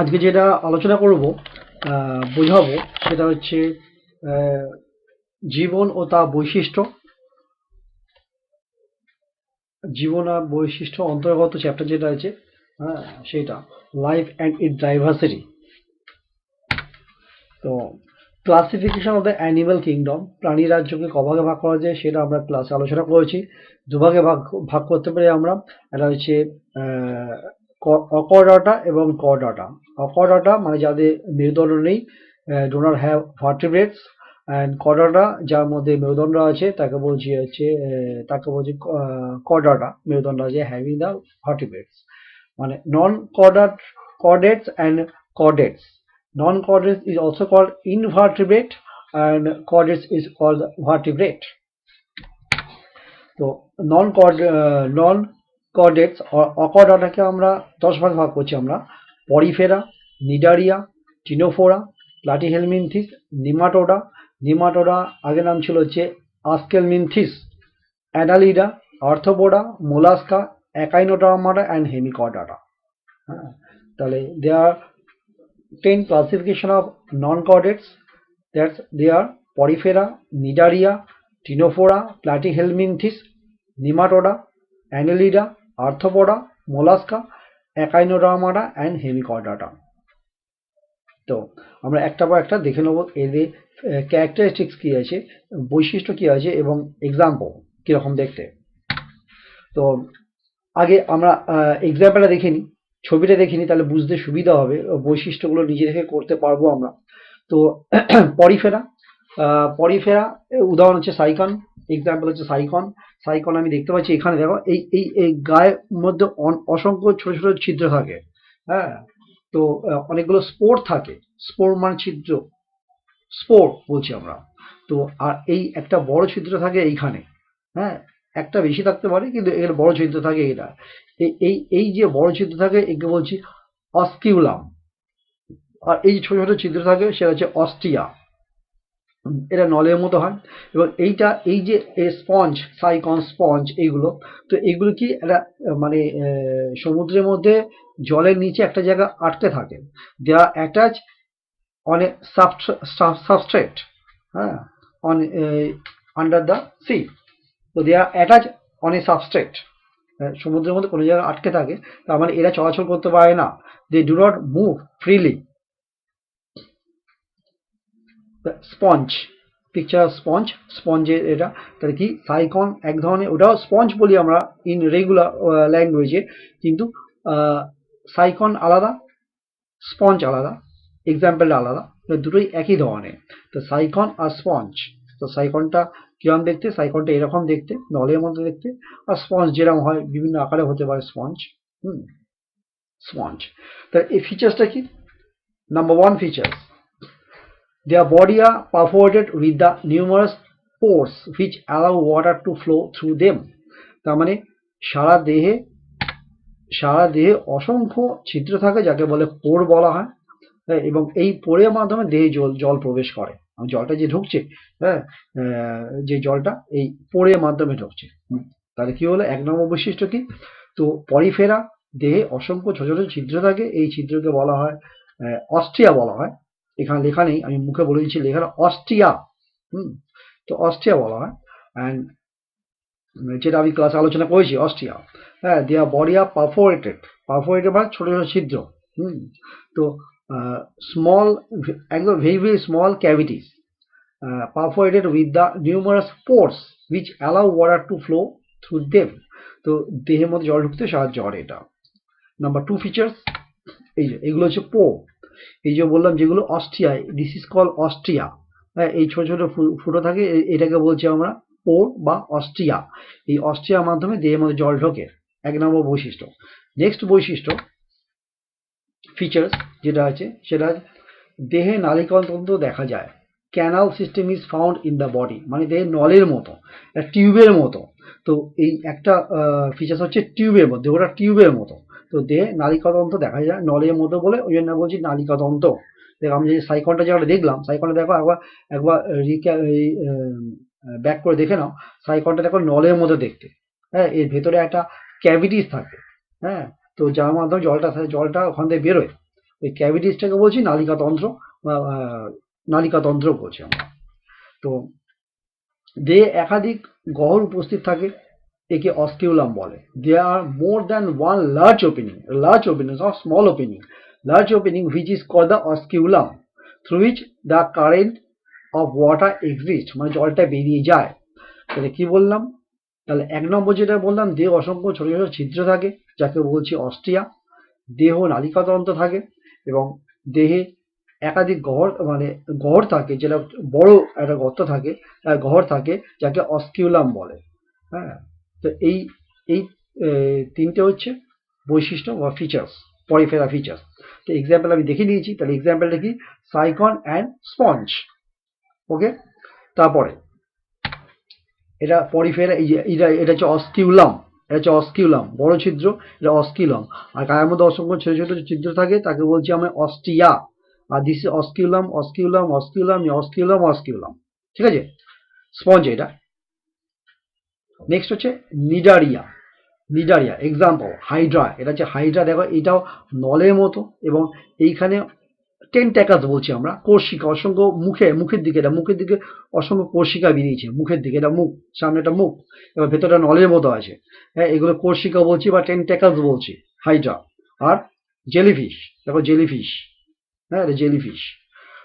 আজকে যেটা আলোচনা করব বোঝাবো সেটা হচ্ছে জীবন ও তার বৈশিষ্ট্য। জীবন আর বৈশিষ্ট্য অন্তর্গত চ্যাপ্টার যেটা আছে হ্যাঁ সেটা। লাইফ অ্যান্ড ইট ডাইভার্সিটি তো classification of the animal kingdom প্রাণী রাজ্যকে কভাগে ভাগ করা যায়, সেটা আমরা ক্লাসে আলোচনা করেছি। দুভাগে ভাগ ভাগ করতে পারি আমরা। এটা হচ্ছে অকর্ডাটা এবং কর্ডাটা। অকর্ডাটা মানে যাদের মেরুদণ্ড নেই do not have vertebrates and chordata যার মধ্যে মেরুদণ্ড আছে, তাকে বলছি হচ্ছে তাকে বলছি কর্ডাটা, মেরুদণ্ড আছে হ্যাভিং দ্য ভার্টিব্রেটস মানে non chordate chordates and chordates non chordates is also called invertebrate, and chordates is called vertebrate তো নন কর্ড নন কর্ডেটস অকর্ডাটাকে আমরা দশ ভাগ ভাগ করছি আমরা। Porifera, Cnidaria, Ctenophora, Platyhelminthes, Nematoda. Nematoda আগের নাম ছিল হচ্ছে Aschelminthes Annelida Arthropoda Mollusca Echinodermata and hemichordata হ্যাঁ তাহলে they are 10 classification of non-chordates that's they are porifera nidaria ctenophora platyhelminthes nematoda annelida arthropoda mollusca echinodermata and hemichordata তো আমরা একটা পর একটা দেখে নেব এদের ক্যারেক্টারিস্টিক্স কী আছে, বৈশিষ্ট্য কী আছে এবং এক্সাম্পল কীরকম দেখতে। তো আগে আমরা এক্সাম্পলটা দেখে নিই, ছবিটা দেখিনি তাহলে বুঝতে সুবিধা হবে, বৈশিষ্ট্যগুলো নিজে থেকে করতে পারব আমরা। তো, পরিফেরা পরিফেরা উদাহরণ হচ্ছে সাইকন এক্সাম্পল হচ্ছে সাইকন সাইকন আমি দেখতে পাচ্ছি এখানে, দেখো, এই এই এই গায়ের মধ্যে অসংখ্য ছোট ছোট ছিদ্র থাকে হ্যাঁ? তো অনেকগুলো স্পোর থাকে, স্পোর মানে ছিদ্র, স্পোর বলছি আমরা। তো, আর এই একটা বড় ছিদ্র থাকে এইখানে হ্যাঁ? একটা বেশি থাকতে পারে, কিন্তু এর বড় ছিদ্র থাকে এটা এই- এই যে বড় ছিদ্র থাকে, একে বলছি অস্কিউলাম। আর এই ছোট ছোট ছিদ্র থাকে, সেটা হচ্ছে অস্টিয়া এটা নলের মতো হয়। এবং এইটা, এই যে স্পঞ্জ, সাইকন স্পঞ্জ এইগুলো, তো এগুলো কি একটা মানে সমুদ্রের মধ্যে জলের নিচে একটা জায়গা আটকে থাকে। They are attach on a substrate হ্যাঁ অন আন্ডার দ্য সি তো they are attach on a substrate সমুদ্রের মধ্যে কোনো জায়গায় আটকে থাকে। তার মানে এরা চলাচল করতে পারে না। They do not move freely sponge. Picture sponge. স্পঞ্জের এটা, তাহলে কি? সাইকন এক ধরনের, ওটাও স্পঞ্জ বলি আমরা ইন রেগুলার ল্যাঙ্গুয়েজে কিন্তু সাইকন আলাদা, স্পঞ্জ আলাদা এক্সাম্পলটা আলাদা। দুটোই একই ধরনের। তো সাইকন আর স্পঞ্জ। তো সাইকনটা কিরম দেখতে? সাইকনটা এরকম দেখতে, নলের মতো দেখতে। আর স্পঞ্জ যেরকম হয়, বিভিন্ন আকারে হতে পারে স্পঞ্জ। হুম, স্পঞ্জ। তা এই ফিচার্সটা কি? Number one features Their body are perforated with the numerous pores which allow water to flow through them. তার মানে সারা দেহে সারা দেহে অসংখ্য ছিদ্র থাকে যাকে বলে পোর বলা হয় হ্যাঁ, এবং এই পোরের মাধ্যমে দেহে জল জল প্রবেশ করে। আর জলটা যে ঢুকছে হ্যাঁ যে জলটা এই পোরের মাধ্যমে ঢুকছে। তাহলে কি হলো? এক নম্বর বৈশিষ্ট্য কি? তো পরিফেরা দেহে অসংখ্য ছোট ছোট ছিদ্র থাকে। এই ছিদ্রকে বলা হয় অস্ট্রিয়া বলা হয়। এখানে লেখা নেই, আমি মুখে বলে দিচ্ছি, লেখা অস্ট্রিয়া, হুম, তো অস্ট্রিয়া বলা হয়। অ্যান্ড যেটা আমি ক্লাসে আলোচনা করেছি, অস্ট্রিয়া হ্যাঁ বডি আর পারফোরেটেড পারফোরেটেড মানে ছোট ছোট ছিদ্র, হুম, তো স্মল একদম very very small cavities perforated with the numerous pores which allow water to flow through them তো দেহের মধ্যে জল ঢুকতে সাহায্য করে এটা। নাম্বার টু ফিচার্স এই যে, এগুলো হচ্ছে পো এই যে বললাম যেগুলো ostia this is call ostia. হ্যাঁ এই ছোট ছোট ফুটো থাকে এটাকে বলছি আমরা, পোর বা অস্ট্রিয়া। এই অস্ট্রিয়ার মাধ্যমে দেহের মধ্যে জল ঢোকে, এক নম্বর বৈশিষ্ট্য। নেক্সট বৈশিষ্ট্য ফিচার্স যেটা আছে, সেটা দেহে নালিকাতন্ত্র দেখা যায়। Canal system is found in the body মানে দেহের নলের মতো টিউবের মতো। তো এই একটা ফিচার্স হচ্ছে টিউবের মধ্যে, ওটা টিউবের মতো। তো দেহে নালিকাতন্ত্র দেখা যায়, নলের মতো বলে, ওই জন্য বলছি নালিকাতন্ত্র। দেখো, আমি যে সাইকনটা যেটা দেখলাম, সাইকনটা দেখো, একবার একবার রিক্যা ব্যাক করে দেখে নাও, সাইকনটা দেখো নলের মতো দেখতে। হ্যাঁ এর ভেতরে একটা ক্যাভিটিস থাকে। হ্যাঁ তো যার মাধ্যমে জলটা জলটা ওখান থেকে বেরোয়। ওই ক্যাভিটিসটাকে বলছি নালিকাতন্ত্র, বা নালিকাতন্ত্র বলছি আমরা। তো দেহে একাধিক গহর উপস্থিত থাকে একে অস্কিউলাম বলে। They are more than one large opening large opening or small opening large opening which is call the osculum through which the current of water exist মানে জলটা বেরিয়ে যায়। তাহলে কি বললাম? তাহলে এক নম্বর যেটা বললাম, দেহ অসংখ্য ছোট ছোট ছিদ্র থাকে, যাকে বলছি অস্ট্রিয়া। দেহ নালিকাতন্ত্র থাকে এবং দেহে একাধিক গহর মানে গহর থাকে, যেটা বড় একটা গর্ত থাকে গহর থাকে, যাকে অস্কিউলাম বলে। হ্যাঁ? তো এই এই তিনটে হচ্ছে বৈশিষ্ট্য বা ফিচার্স পরিফেরা ফিচার্স তো এক্সাম্পল আমি দেখে নিয়েছি তাহলে এক্সাম্পলটা কি? সাইকন অ্যান্ড স্পঞ্জ ওকে তারপরে, এটা পরিফেরা এই যে, এটা এটা হচ্ছে অস্কিউলাম এটা হচ্ছে অস্কিউলাম বড় ছিদ্র, এটা অস্কিউলাম আর গায়ের মধ্যে অসংখ্য ছোট ছোট ছিদ্র থাকে, তাকে বলছি আমরা অস্টিয়া আর দিস অস্কিউলাম অস্কিউলাম অস্কিউলাম অস্কিউলাম অস্কিউলাম ঠিক আছে? স্পঞ্জ এটা। নেক্সট হচ্ছে নিডারিয়া নিডারিয়া এক্সাম্পল হাইড্রা এটা হচ্ছে হাইড্রা দেখো এটাও নলের মতো এবং এইখানে টেন্ট্যাকাস বলছি আমরা কোর্শিকা অসংখ্য মুখে, মুখের দিকে, এটা মুখের দিকে অসংখ্য কোর্শিকা বেরিয়েছে, মুখের দিকে, এটা মুখ, সামনে একটা মুখ, এবার ভেতরটা নলের মতো আছে। হ্যাঁ এগুলো কোর্শিকা বলছি বা টেন্ট্যাকাস বলছি হাইড্রা আর জেলিফিশ দেখো জেলিফিশ হ্যাঁ এটা জেলিফিশ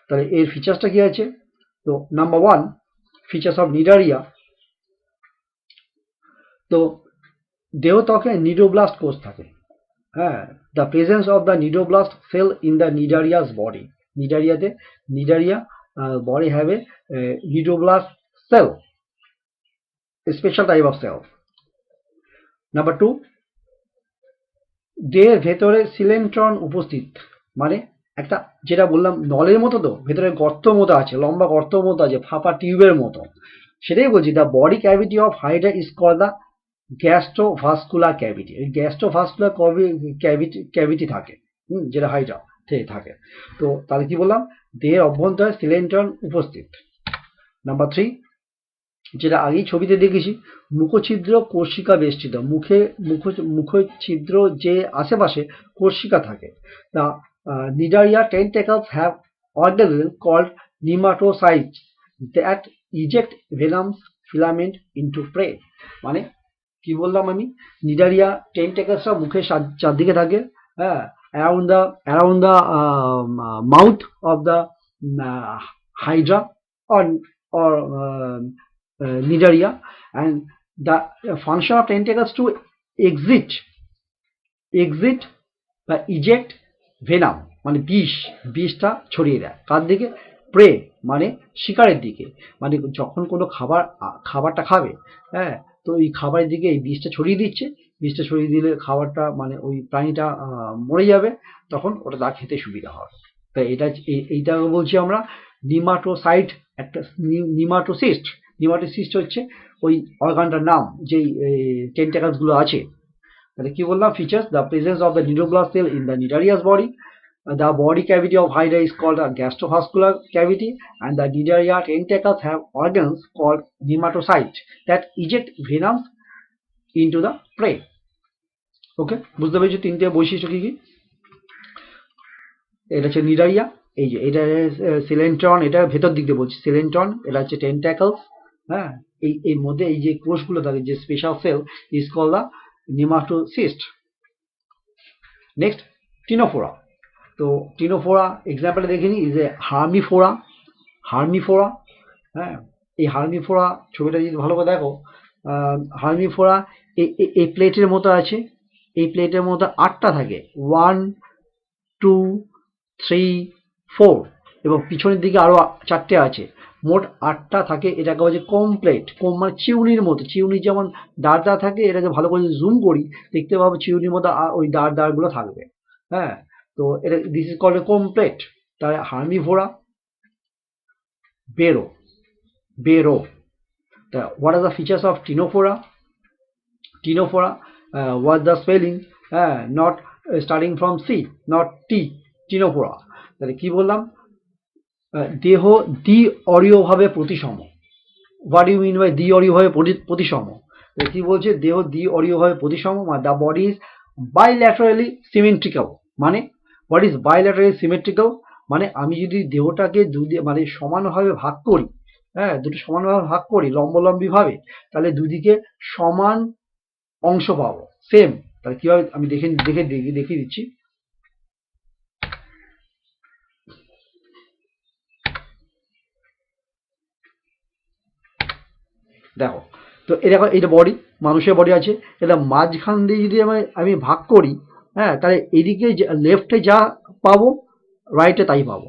তাহলে এর ফিচার্সটা কি আছে? তো number one features of cnidaria তো দেহত্বকে নিডোব্লাস্ট কোষ থাকে। হ্যাঁ the presence of the cnidoblast cell in the cnidaria's body নিডারিয়াতে, cnidaria body have a cnidoblast cell special type of cell number two দেহের ভেতরে সিলেন্ট্রন উপস্থিত মানে একটা, যেটা বললাম, নলের মতো তো, ভেতরে গর্ত মতো আছে, লম্বা গর্ত মতো আছে, ফাঁপা টিউবের মতো। সেটাই বলছি the body cavity of hydra is call the gastrovascular cavity. এই গ্যাস্ট্রোভাস্কুলার ক্যাভিটি ক্যাভিটি থাকে, হুম, যেটা হাইড্রা থাকে। তো তাহলে কি বললাম? দেহের অভ্যন্তরে সিলেন্ট্রন উপস্থিত। নাম্বার থ্রি, যেটা আগেই ছবিতে দেখেছি, মুখছিদ্র কোর্শিকা বেষ্টিত। মুখে, মুখ, মুখছিদ্র যে আশেপাশে কোর্শিকা থাকে, তা cnidaria tentacles have organelles called nematocytes that eject venom filament into prey. মানে কি বললাম আমি? নিডারিয়া টেন্টেকলসটা মুখের সা- চারদিকে থাকে হ্যাঁ? Around the around the mouth of the hydra or or cnidaria and the function of function of tentacles exit exit বা eject venom মানে বিষ, বিষটা ছড়িয়ে দেয়। কার দিকে? প্রে মানে শিকারের দিকে। মানে যখন কোনো খাবার খাবারটা খাবে হ্যাঁ? তো এই খাবারের দিকে এই বিষটা ছড়িয়ে দিচ্ছে। বিষটা ছড়িয়ে দিলে খাবারটা মানে ওই প্রাণীটা মরে যাবে। তখন ওটা তার খেতে সুবিধা হবে। তাই এটা এইটা বলছি আমরা নিমাটোসাইট একটা নিমাটোসিস্ট। নিমাটোসিস্ট হচ্ছে ওই অর্গানটার নাম, যেই টেন্টাকালসগুলো আছে। তাহলে কি বললাম? Features the presence of the cnidoblast cell in the cnidaria's body the body cavity of hydra is called a gastrovascular cavity and the nidaria tentacles have organs called nematocytes that eject venoms into the prey okay বুঝতে পেরেছ তিনটে বৈশিষ্ট্য কি কি এটা হচ্ছে Cnidaria এই যে এটা সিলেন্ট্রন এটা ভেতর দিক দিয়ে বলছি সিলেন্ট্রন এটা হচ্ছে টেন্টাকলস হ্যাঁ এই এর মধ্যে এই যে কোষগুলো থাকে যে special cell is call the nematocyst next Ctenophora তো টিনোফোরা এক্সাম্পলটা দেখে নিই যে হার্মিফোরা হার্মিফোরা হ্যাঁ এই হার্মিফোরা ছবিটা যদি ভালো করে দেখো হার্মিফোরা এই প্লেটের মতো আছে, এই প্লেটের মধ্যে আটটা থাকে ওয়ান টু থ্রি ফোর এবং পিছনের দিকে আরও চারটে আছে, মোট আটটা থাকে, এটাকে বলছে কমপ্লেট কম মানে চিউনির মতো, চিউনি যেমন দাঁড় দাঁড় থাকে, এটাকে ভালো করে জুম করি, দেখতে পাবো চিউনির মতো ওই দাঁড় দাঁড়গুলো থাকবে হ্যাঁ তো এটা দিস ইজ কল্ড কমপ্লেট তাহলে হার্মিভোরা বেরো বেরো। তা what are the features of ctenophora ctenophora what the spelling হ্যাঁ not starting from C not T ctenophora তাহলে কি বললাম? দেহ দ্বি অরীয়ভাবে প্রতিসম। হোয়াট ইউ মিন বাই দ্বি অরীয়ভাবে প্রতি- প্রতিসম? কি বলছে? দেহ দ্বি অরীয়ভাবে প্রতিসম the body is bilaterally symmetrical মানে হোয়াট ইজ বাইল্যাটারালি সিমেট্রিক্যাল মানে আমি যদি দেহটাকে দুদি মানে সমানভাবে ভাগ করি হ্যাঁ দুটো সমানভাবে ভাগ করি লম্বলম্বী ভাবে তাহলে দুদিকে সমান অংশ পাবো সেম তাহলে কীভাবে আমি দেখে দেখে দেখিয়ে দিচ্ছি। দেখো, তো এটা এটা বডি মানুষের বডি আছে এটা মাঝখান দিয়ে যদি আমি আমি ভাগ করি হ্যাঁ তাহলে এদিকে লেফটে যা পাবো রাইটে তাই পাবো।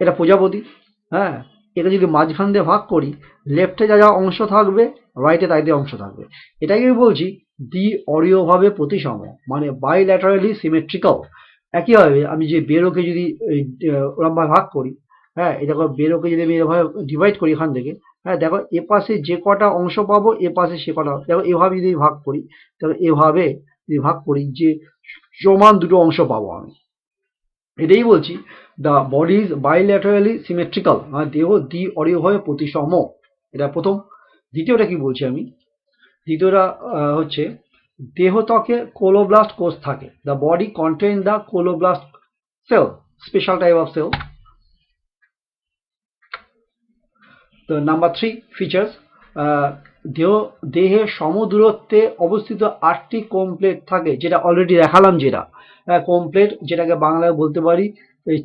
এটা প্রজাপতি হ্যাঁ এটা যদি মাঝখান দিয়ে ভাগ করি লেফটে যা যা অংশ থাকবে রাইটে তাই দিয়ে অংশ থাকবে। এটাকে আমি বলছি দ্বি অরীয়ভাবে প্রতিসম মানে বাইল্যাটারালি সিমেট্রিক্যাল একইভাবে আমি যে বেরোকে যদি ওরমভাবে ভাগ করি হ্যাঁ এটা বেরোকে যদি আমি এভাবে ডিভাইড করি এখান থেকে হ্যাঁ দেখো এ পাশে যে কটা অংশ পাবো, এ পাশে সে কটা, দেখো এভাবে যদি ভাগ করি, তাহলে এভাবে ভাগ করি যে সমান দুটো অংশ পাবো আমি। এটাই বলছি the body is bilaterally symmetrical মানে দেহ দ্বি অরীয়ভাবে প্রতিসম। এটা প্রথম। দ্বিতীয়টা কি বলছি আমি? দ্বিতীয়টা হচ্ছে দেহত্বকে কোলোব্লাস্ট কোষ থাকে। The body contain the colloblast cell special type of cell তো নাম্বার থ্রি ফিচার্স দেহ দেহে সমদূরত্বে অবস্থিত আটটি কমপ্লেট থাকে, যেটা অলরেডি দেখালাম যেটা। কমপ্লেট যেটাকে বাংলায় বলতে পারি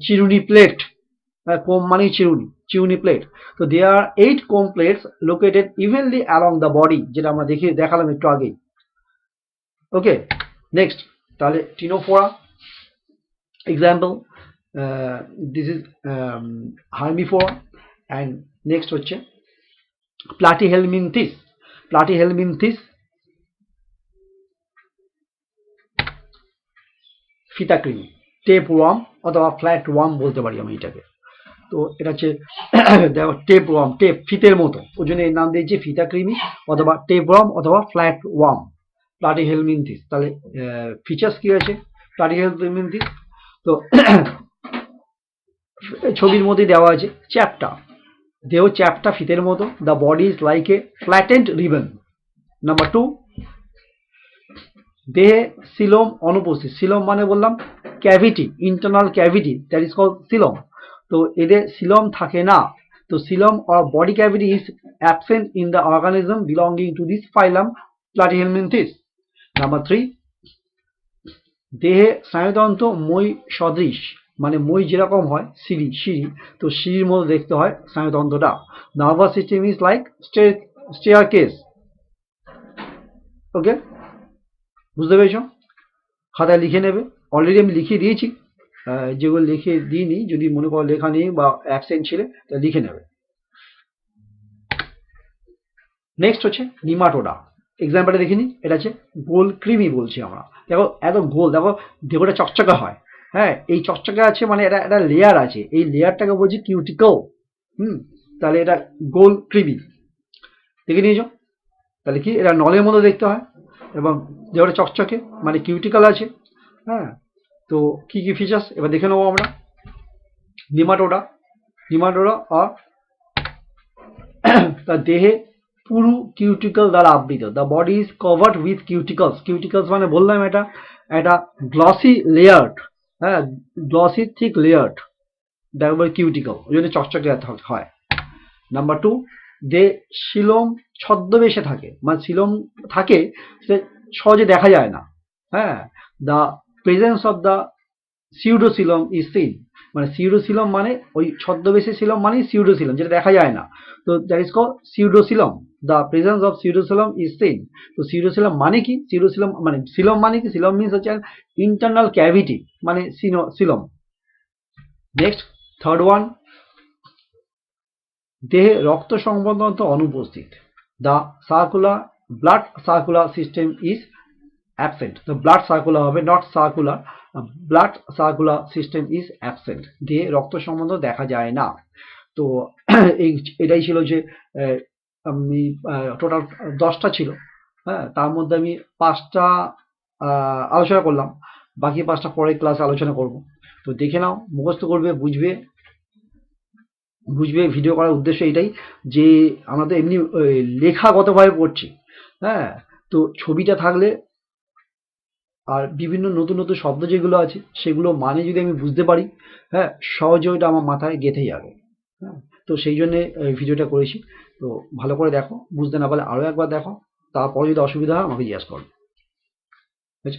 চিরুনি প্লেট কোম মানে চিরুনি চিরুনি প্লেট তো they are eight comb plates located evenly along the body যেটা আমরা দেখে দেখালাম একটু আগেই। ওকে নেক্সট তাহলে ctenophora example this is hormiphora and next হচ্ছে প্লাটিহেলমিনথিস প্লাটিহেলমিনথিস ফিতাকৃমি টেপ ওয়ার্ম অথবা ফ্ল্যাট ওয়ার্ম বলতে পারি আমি এটাকে। তো এটা হচ্ছে দেখো, টেপ ওয়ার্ম, টেপ, ফিতের মতো। ওই জন্য এর নাম দিয়েছি ফিতাকৃমি অথবা টেপ ওয়ার্ম অথবা ফ্ল্যাট ওয়ার্ম। প্লাটিহেলমিনথিস তাহলে ফিচার্স কি আছে প্লাটিহেলমিনথিস তো, ছবির মধ্যে দেওয়া আছে চ্যাপটা দেহ চ্যাপটা ফিতের মতো। The body is like a flattened ribbon number two দেহে সিলম অনুপস্থিত। সিলম মানে বললাম cavity internal cavity that is call coelom. তো এদের সিলম থাকে না। তো coelom or body cavity is absent in the organism belonging to this phylum Platyhelminthes number three দেহে স্নায়ুতন্ত্র, মই সদৃশ। মানে মই যেরকম হয়, সিঁড়ি সিঁড়ি। তো সিঁড়ির মতো দেখতে হয় স্নায়ুতন্ত্রটা। Nervous system is like staircase okay? বুঝতে পেরেছ? খাতায় লিখে নেবে। অলরেডি আমি লিখে দিয়েছি। যেগুলো লিখে দিইনি, যদি মনে করো লেখা নেই বা অ্যাবসেন্ট ছিলে, তা লিখে নেবে। নেক্সট হচ্ছে নিমাটোডা। এক্সাম্পলটা দেখিনি এটা হচ্ছে গোল কৃমি বলছি আমরা। দেখো এত গোল। দেখো, দেহটা চকচকা হয়। হ্যাঁ এই চকচকা আছে মানে এটা একটা লেয়ার আছে। এই লেয়ারটাকে বলছি কিউটিকো হুম? তাহলে এটা গোল ক্রিবি দেখে নিয়েছো? তাহলে কি? এটা নলের মতো দেখতে হয়। এবং দেহটা চকচকে মানে কিউটিকাল আছে। হ্যাঁ? তো কি কি ফিচার্স এবার দেখে নেব আমরা। নিমাটোডা। নিমাটোডা আর তার দেহে পুরু কিউটিকল দ্বারা আবৃত। The body is covered with cuticles cuticles মানে বললাম এটা একটা গ্লসি লেয়ার্ড হ্যাঁ গ্লসি থিক লেয়ার্ড বলে কিউটিকল ওই জন্য চকচকে হয় নাম্বার টু দে শিলম ছদ্মবেশে থাকে মানে শিলম থাকে, সে সহজে দেখা যায় না। হ্যাঁ the presence of the pseudocoelom is seen মানে সিউডোসিলম মানে ওই ছদ্মবেশে সিলম মানে সিউডোসিলম যেটা দেখা যায় না। তো that is call pseudocoelom the presence of pseudocoelom is seen তো সিউডোসিলম মানে কি? সিউডোসিলম মানে সিলম মানে কি? সিলম মিনস হচ্ছে ইন্টারনাল ক্যাভিটি মানে সিলম নেক্সট থার্ড ওয়ান দেহে রক্ত সংবন্ধন অনুপস্থিত। The circular blood circular system is absent তো ব্লাড সার্কুলার হবে not circular blood circular system is absent দেহে রক্ত সম্বন্ধ দেখা যায় না। তো এই, এটাই ছিল যে আমি টোটাল দশটা ছিল। হ্যাঁ তার মধ্যে আমি পাঁচটা আলোচনা করলাম। বাকি পাঁচটা পরের ক্লাসে আলোচনা করব। তো দেখে নাও, মুখস্থ করবে, বুঝবে। বুঝবে ভিডিও করার উদ্দেশ্য এটাই যে আমরা তো এমনি লেখাগতভাবে পড়ছি। হ্যাঁ তো ছবিটা থাকলে আর বিভিন্ন নতুন নতুন শব্দ যেগুলো আছে, সেগুলো মানে যদি আমি বুঝতে পারি হ্যাঁ সহজে ওইটা আমার মাথায় গেঁথে যাবে। হ্যাঁ তো সেই জন্যে ভিডিওটা করেছি। তো ভালো করে দেখো, বুঝতে না পারলে আরও একবার দেখো। তারপরে যদি অসুবিধা হয়, আমাকে জিজ্ঞাসা করো। ঠিক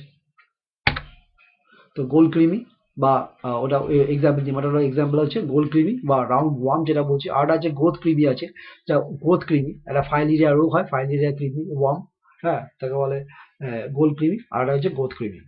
তো গোল ক্রিমি বা ওটা এক্সাম্পল ওটা এক্সাম্পল হচ্ছে গোল ক্রিমি বা রাউন্ড ওয়ার্ম যেটা বলছি, আর আছে গোথ ক্রিমি আছে, যা গোথ ক্রিমি একটা ফাইলেরিয়া রোগ হয় ফাইলেরিয়া ক্রিমি ওয়ার্ম হ্যাঁ তাকে বলে গোল ক্রিমি আর হচ্ছে গোথ ক্রিমি